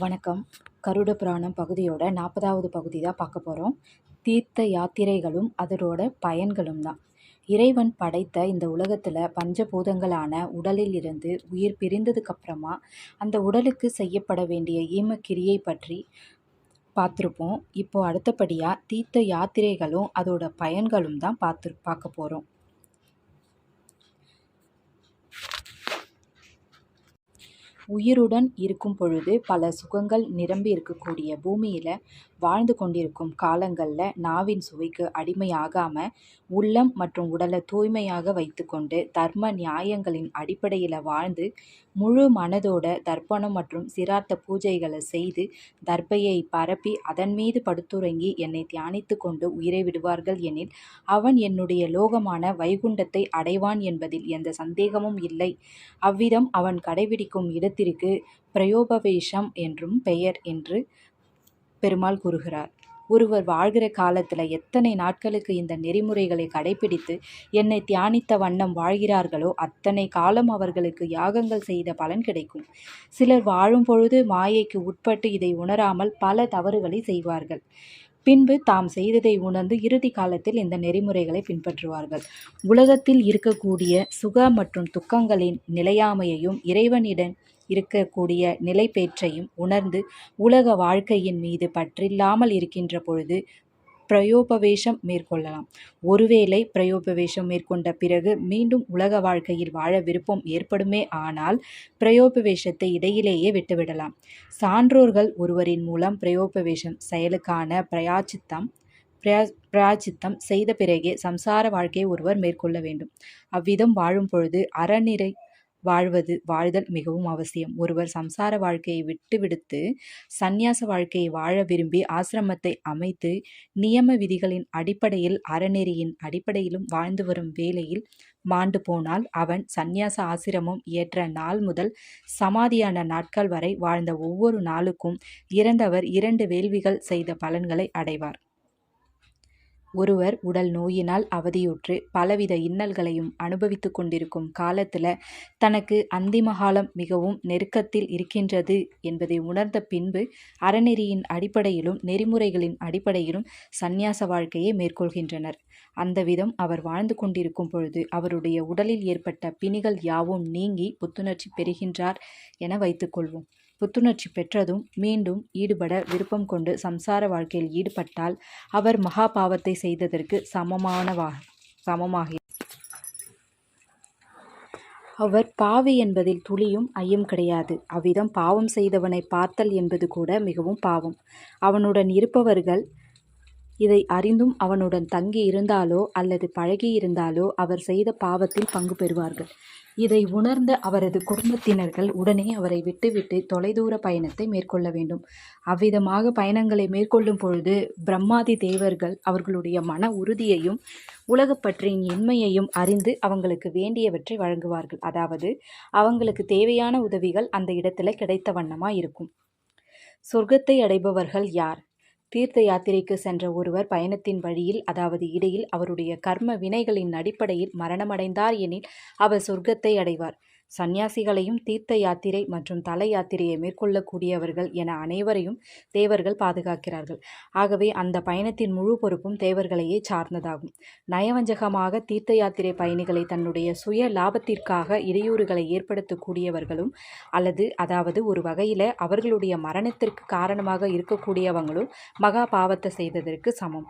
வணக்கம். கருட புராணம் பகுதியோட நாற்பதாவது பகுதி தான் பார்க்க போகிறோம் தீர்த்த யாத்திரைகளும் அதனோட பயன்களும் தான். இறைவன் படைத்த இந்த உலகத்தில் பஞ்சபூதங்களான உடலில் இருந்து உயிர் பிரிந்ததுக்கப்புறமா அந்த உடலுக்கு செய்யப்பட வேண்டிய ஈமக்கிரியை பற்றி பார்த்துருப்போம். இப்போது அடுத்தபடியாக தீர்த்த யாத்திரைகளும் அதோட பயன்களும் தான் பார்த்து பார்க்க போகிறோம் உயிருடன் இருக்கும் பொழுது பல சுகங்கள் நிரம்பி இருக்கக்கூடிய பூமியில் வாழ்ந்து கொண்டிருக்கும் காலங்களில் நாவின் சுவைக்கு அடிமையாகாமல் உள்ளம் மற்றும் உடலை தூய்மையாக வைத்துக்கொண்டு தர்ம நியாயங்களின் அடிப்படையில் வாழ்ந்து முழு மனதோட தர்ப்பணம் மற்றும் சிரார்த்த பூஜைகளை செய்து தர்பையை பரப்பி அதன் மீது படுத்துறங்கி என்னை தியானித்து கொண்டு உயிரை விடுவார்கள் எனில் அவன் என்னுடைய லோகமான வைகுண்டத்தை அடைவான் என்பதில் எந்த சந்தேகமும் இல்லை. அவ்விதம் அவன் கடைபிடிக்கும் இடத்திற்கு பிரயோபவேஷம் என்றும் பெயர் என்று பெருமாள் கூறுகிறார். ஒருவர் வாழ்கிற காலத்தில் எத்தனை நாட்களுக்கு இந்த நெறிமுறைகளை கடைபிடித்து என்னை தியானித்த வண்ணம் வாழ்கிறார்களோ அத்தனை காலம் அவர்களுக்கு யாகங்கள் செய்த பலன் கிடைக்கும். சிலர் வாழும் பொழுது மாயைக்கு உட்பட்டு இதை உணராமல் பல தவறுகளை செய்வார்கள். பின்பு தாம் செய்ததை உணர்ந்து இறுதி காலத்தில் இந்த நெறிமுறைகளை பின்பற்றுவார்கள். உலகத்தில் இருக்கக்கூடிய சுக மற்றும் துக்கங்களின் நிலையாமையையும் இறைவனிடம் இருக்கக்கூடிய நிலைப்பேற்றையும் உணர்ந்து உலக வாழ்க்கையின் மீது பற்றில்லாமல் இருக்கின்ற பொழுது பிரயோபவேஷம் மேற்கொள்ளலாம். ஒருவேளை பிரயோபவேஷம் மேற்கொண்ட பிறகு மீண்டும் உலக வாழ்க்கையில் வாழ விருப்பம் ஏற்படுமே ஆனால் பிரயோபவேஷத்தை இடையிலேயே விட்டுவிடலாம். சான்றோர்கள் ஒருவரின் மூலம் பிரயோபவேஷம் செயலுக்கான பிரயாச்சித்தம் பிரயா பிராச்சித்தம் செய்த பிறகே சம்சார வாழ்க்கையை ஒருவர் மேற்கொள்ள வேண்டும். அவ்விதம் வாழும் பொழுது அறநிறை வாழ்வது வாழ்தல் மிகவும் அவசியம். ஒருவர் சம்சார வாழ்க்கையை விட்டு விடுத்து சந்நியாச வாழ்க்கையை வாழ விரும்பி ஆசிரமத்தை அமைத்து நியம விதிகளின் அடிப்படையில் அறநெறியின் அடிப்படையிலும் வாழ்ந்து வரும் வேளையில் மாண்டு போனால் அவன் சந்நியாச ஆசிரமம் ஏற்ற நாள் முதல் சமாதியான நாட்கள் வரை வாழ்ந்த ஒவ்வொரு நாளுக்கும் இறந்தவர் இரண்டு வேள்விகள் செய்த பலன்களை அடைவார். ஒருவர் உடல் நோயினால் அவதியுற்று பலவித இன்னல்களையும் அனுபவித்து கொண்டிருக்கும் காலத்தில் தனக்கு அந்திமகாலம் மிகவும் நெருக்கத்தில் இருக்கின்றது என்பதை உணர்ந்த பின்பு அறநெறியின் அடிப்படையிலும் நெறிமுறைகளின் அடிப்படையிலும் சந்நியாச வாழ்க்கையை மேற்கொள்கின்றனர். அந்த விதம் அவர் வாழ்ந்து கொண்டிருக்கும் பொழுது அவருடைய உடலில் ஏற்பட்ட பிணிகள் யாவும் நீங்கி புத்துணர்ச்சி பெறுகின்றார் என வைத்துக்கொள்வோம் புத்துணர்ச்சி பெற்றதும் மீண்டும் ஈடுபட விருப்பம் கொண்டு சம்சார வாழ்க்கையில் ஈடுபட்டால் அவர் மகா பாவத்தை செய்ததற்கு சமமானவா சமமாக அவர் பாவி என்பதில் துளியும் ஐயம் கிடையாது. அவ்விதம் பாவம் செய்தவனை பார்த்தல் என்பது கூட மிகவும் பாவம். அவனுடன் இருப்பவர்கள் இதை அறிந்தும் அவனுடன் தங்கி இருந்தாலோ அல்லது பழகி இருந்தாலோ அவர் செய்த பாவத்தில் பங்கு பெறுவார்கள். இதை உணர்ந்த அவரது குடும்பத்தினர்கள் உடனே அவரை விட்டுவிட்டு தொலைதூர பயணத்தை மேற்கொள்ள வேண்டும். அவ்விதமாக பயணங்களை மேற்கொள்ளும் பொழுது பிரம்மாதி தேவர்கள் அவர்களுடைய மன உறுதியையும் உலகப்பற்றின் இன்மையையும் அறிந்து அவங்களுக்கு வேண்டியவற்றை வழங்குவார்கள். அதாவது அவங்களுக்கு தேவையான உதவிகள் அந்த இடத்துல கிடைத்த வண்ணமாக இருக்கும் சொர்க்கத்தை அடைபவர்கள் யார்? தீர்த்த யாத்திரைக்கு சென்ற ஒருவர் பயணத்தின் வழியில் அதாவது இடையில் அவருடைய கர்ம வினைகளின் அடிப்படையில் மரணமடைந்தார் எனில் அவர் சொர்க்கத்தை அடைவார். சந்நியாசிகளையும் தீர்த்த யாத்திரை மற்றும் தல யாத்திரையை மேற்கொள்ளக்கூடியவர்கள் என அனைவரையும் தேவர்கள் பாதுகாக்கிறார்கள். ஆகவே அந்த பயணத்தின் முழு பொறுப்பும் தேவர்களையே சார்ந்ததாகும். நயவஞ்சகமாக தீர்த்த யாத்திரை பயணிகளை தன்னுடைய சுய லாபத்திற்காக இடையூறுகளை ஏற்படுத்தக்கூடியவர்களும் அல்லது அதாவது ஒரு வகையில் அவர்களுடைய மரணத்திற்கு காரணமாக இருக்கக்கூடியவங்களும் மகா பாவத்தை செய்ததற்கு சமம்.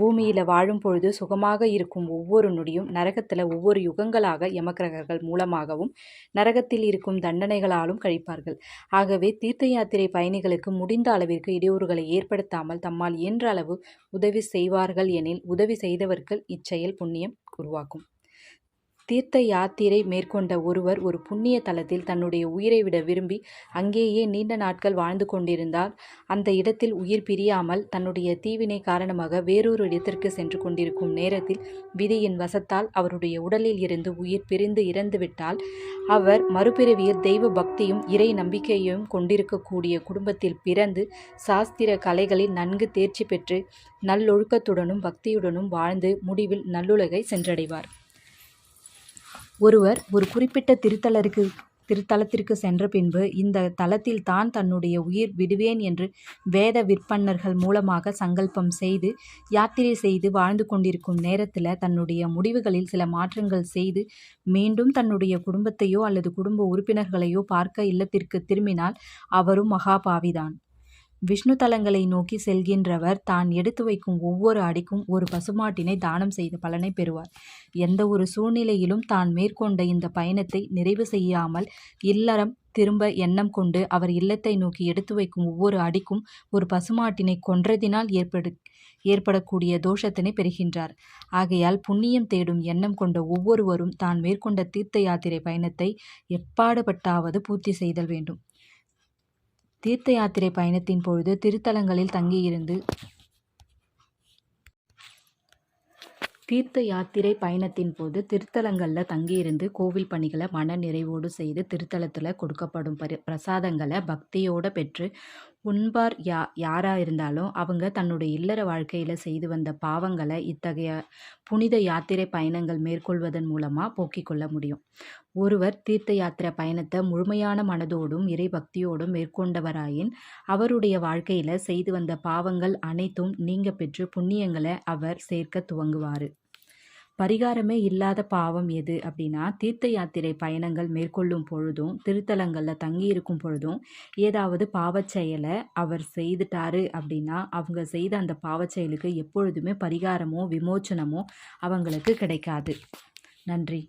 பூமியில் வாழும் பொழுது சுகமாக இருக்கும் ஒவ்வொரு நொடியும் நரகத்தில் ஒவ்வொரு யுகங்களாக யமக்கிரகர்கள் மூலமாகவும் நரகத்தில் இருக்கும் தண்டனைகளாலும் கழிப்பார்கள். ஆகவே தீர்த்த யாத்திரை பயணிகளுக்கு முடிந்த அளவிற்கு இடையூறுகளை ஏற்படுத்தாமல் தம்மால் இயன்ற அளவு உதவி செய்வார்கள் எனில் உதவி செய்தவர்கள் இச்செயல் புண்ணியம் உருவாக்கும். தீர்த்த யாத்திரை மேற்கொண்ட ஒருவர் ஒரு புண்ணிய தலத்தில் தன்னுடைய உயிரை விட விரும்பி அங்கேயே நீண்ட நாட்கள் வாழ்ந்து கொண்டிருந்தால் அந்த இடத்தில் உயிர் பிரியாமல் தன்னுடைய தீவினை காரணமாக வேறொரு இடத்திற்கு சென்று கொண்டிருக்கும் நேரத்தில் விதியின் வசத்தால் அவருடைய உடலில் இருந்து உயிர் பிரிந்து இறந்துவிட்டால் அவர் மறுபிறவியில் தெய்வ பக்தியும் இறை நம்பிக்கையும் கொண்டிருக்கக்கூடிய குடும்பத்தில் பிறந்து சாஸ்திர கலைகளில் நன்கு தேர்ச்சி பெற்று நல்லொழுக்கத்துடனும் பக்தியுடனும் வாழ்ந்து முடிவில் நல்லுலகை சென்றடைவார். ஒருவர் ஒரு குறிப்பிட்ட திருத்தலருக்கு திருத்தலத்திற்கு சென்ற பின்பு இந்த தலத்தில் தான் தன்னுடைய உயிர் விடுவேன் என்று வேத விற்பன்னர்கள் மூலமாக சங்கல்பம் செய்து யாத்திரை செய்து வாழ்ந்து கொண்டிருக்கும் நேரத்தில் தன்னுடைய முடிவுகளில் சில மாற்றங்கள் செய்து மீண்டும் தன்னுடைய குடும்பத்தையோ அல்லது குடும்ப உறுப்பினர்களையோ பார்க்க இல்லத்திற்கு திரும்பினால் அவரும் மகாபாவிதான். விஷ்ணு தலங்களை நோக்கி செல்கின்றவர் தான் எடுத்து வைக்கும் ஒவ்வொரு அடிக்கும் ஒரு பசுமாட்டினை தானம் செய்த பலனை பெறுவார். எந்த ஒரு சூழ்நிலையிலும் தான் மேற்கொண்ட இந்த பயணத்தை நிறைவு செய்யாமல் இல்லறம் திரும்ப எண்ணம் கொண்டு அவர் இல்லத்தை நோக்கி எடுத்து வைக்கும் ஒவ்வொரு அடிக்கும் ஒரு பசுமாட்டினை கொன்றதினால் ஏற்படு ஏற்படக்கூடிய தோஷத்தினை பெறுகின்றார். ஆகையால் புண்ணியம் தேடும் எண்ணம் கொண்ட ஒவ்வொருவரும் தான் மேற்கொண்ட தீர்த்த யாத்திரை பயணத்தை எப்பாடுபட்டாவது பூர்த்தி செய்தல் வேண்டும். தீர்த்த யாத்திரை பயணத்தின் பொழுது திருத்தலங்களில் தங்கியிருந்து தீர்த்த யாத்திரை பயணத்தின் போது திருத்தலங்களில் தங்கியிருந்து கோவில் பணிகளை மன நிறைவோடு செய்து திருத்தலத்தில் கொடுக்கப்படும் பரி பிரசாதங்களை பக்தியோடு பெற்று உண்பார் யா யாராக இருந்தாலும் அவங்க தன்னுடைய இல்லற வாழ்க்கையில் செய்து வந்த பாவங்களை இத்தகைய புனித யாத்திரை பயணங்கள் மேற்கொள்வதன் மூலமாக போக்கிக் கொள்ள முடியும். ஒருவர் தீர்த்த யாத்திரை பயணத்தை முழுமையான மனதோடும் இறை பக்தியோடும் மேற்கொண்டவராயின் அவருடைய வாழ்க்கையில் செய்து வந்த பாவங்கள் அனைத்தும் நீங்க பெற்று புண்ணியங்களை அவர் சேர்க்க துவங்குவார். பரிகாரமே இல்லாத பாவம் எது அப்படின்னா தீர்த்த யாத்திரை பயணங்கள் மேற்கொள்ளும் பொழுதும் திருத்தலங்களில் தங்கியிருக்கும் பொழுதும் ஏதாவது பாவச் செயலை அவர் செய்துட்டாரு அப்படின்னா அவங்க செய்த அந்த பாவச் செயலுக்கு எப்பொழுதுமே பரிகாரமோ விமோச்சனமோ அவங்களுக்கு கிடைக்காது. நன்றி.